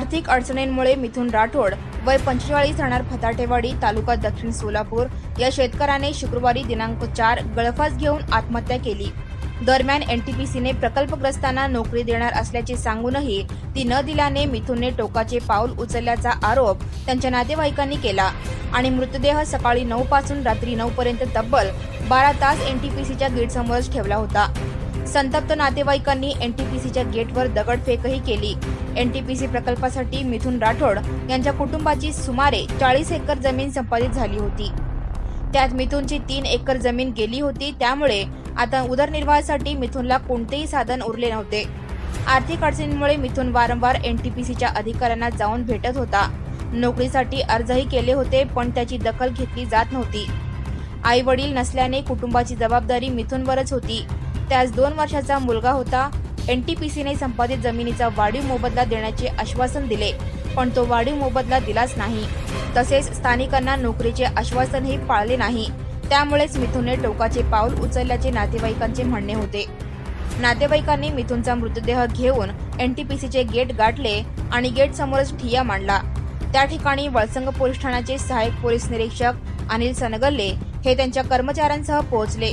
आर्थिक अडचणींमुळे मिथुन राठोड वय पंचेचाळीस राहणार फताटेवाडी तालुका दक्षिण सोलापूर. या शेतकऱ्याने शुक्रवारी दिनांक चार गळफास घेऊन आत्महत्या केली. दरम्यान एनटीपीसीने प्रकल्पग्रस्तांना नोकरी देणार असल्याचे सांगूनही ती न दिल्याने मिथुनने टोकाचे पाऊल उचलल्याचा आरोप त्यांच्या नातेवाईकांनी केला. आणि मृतदेह सकाळी नऊ पासून रात्री नऊ पर्यंत तब्बल बारा तास एनटीपीसीच्या गेटसमोरच ठेवला होता. संतप्त नातेवाईकांनी एनटीपीसीच्या गेटवर दगडफेकही केली. एनटीपीसी प्रकल्पासाठी मिथुन राठोड यांच्या कुटुंबाची सुमारे चाळीस एकर जमीन संपादित झाली होती. त्यात मिथुनची तीन एकर जमीन गेली होती त्यामुळे आता उदरनिर्वाहासाठी मिथुनला कोणतेही साधन उरले नव्हते. आर्थिक अडचणींमुळे मिथुन वारंवार एनटीपीसीच्या अधिकाऱ्यांना जाऊन भेटत होता. नोकरीसाठी अर्जही केले होते पण त्याची दखल घेतली जात नव्हती. आई वडील नसल्याने कुटुंबाची जबाबदारी मिथुनवरच होती. त्यास दोन वर्षाचा मुलगा होता. एनटीपीसीने संपादित जमिनीचा वाढीव मोबदला देण्याचे आश्वासन दिले पण तो वाढीव मोबदला दिलाच नाही. तसेच स्थानिकांना नोकरीचे आश्वासनही पाळले नाही. त्यामुळेच मिथुनने टोकाचे पाऊल उचलल्याचे नातेवाईकांचे म्हणणे होते. नातेवाईकांनी मिथुनचा मृतदेह घेऊन एनटीपीसीचे गेट गाठले आणि गेट समोरच ठिया मांडला. त्या ठिकाणी वळसंग पोलीस ठाण्याचे सहाय्यक पोलीस निरीक्षक अनिल सनगल्ले हे त्यांच्या कर्मचाऱ्यांसह पोहोचले.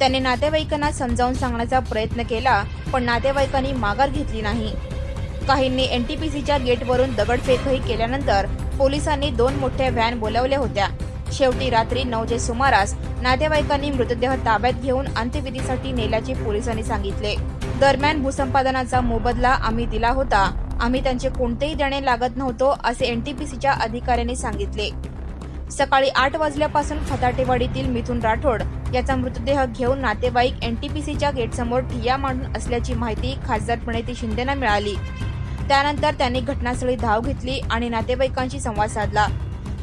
त्यांनी नातेवाईकांना समजावून सांगण्याचा प्रयत्न केला पण नातेवाईकांनी माघार घेतली नाही. काहींनी एनटीपीसीच्या गेटवरून दगडफेकही केल्यानंतर पोलिसांनी दोन मोठ्या व्हॅन बोलावल्या होत्या. शेवटी रात्री नऊच्या सुमारास नातेवाईकांनी मृतदेह ताब्यात घेऊन अंत्यविधीसाठी नेल्याचे पोलिसांनी सांगितले. दरम्यान भूसंपादनाचा मोबदला आम्ही दिला होता. आम्ही त्यांचे कोणतेही देणे लागत नव्हतो असे एनटीपीसीच्या अधिकाऱ्यांनी सांगितले. सकाळी आठ वाजल्यापासून फताटेवाडीतील मिथुन राठोड याचा मृतदेह घेऊन नातेवाईक एनटीपीसीच्या गेटसमोर ठिय्या मांडून असल्याची माहिती खासदार प्रणिती शिंदेना मिळाली. त्यानंतर त्यांनी घटनास्थळी धाव घेतली आणि नातेवाईकांशी संवाद साधला.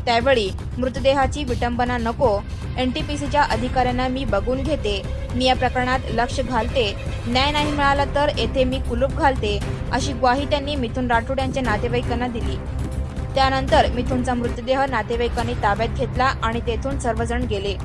त्यावेळी मृतदेहाची विटंबना नको एनटीपीसीच्या अधिकाऱ्यांना मी बघून घेते मी या प्रकरणात लक्ष घालते न्याय नाही मिळाला तर येथे मी कुलूप घालते अशी ग्वाही त्यांनी मिथुन राठोड यांच्या नातेवाईकांना दिली. त्यानंतर मिथुनचा मृतदेह नातेवाईकांनी ताब्यात घेतला आणि तेथून सर्वजण गेले.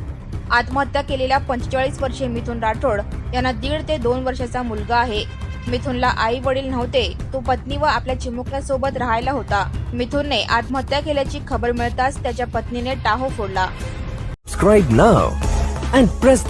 आत्महत्या केलेल्या पंचेचाळीस वर्षीय मिथुन राठोड यांना दीड ते दोन वर्षाचा मुलगा आहे. मिथुनला आई वडील नव्हते तो पत्नी व आपल्या चिमुकल्यासोबत राहायला होता. मिथुनने आत्महत्या केल्याची खबर मिळताच त्याच्या पत्नीने टाहो फोडला. Subscribe now and press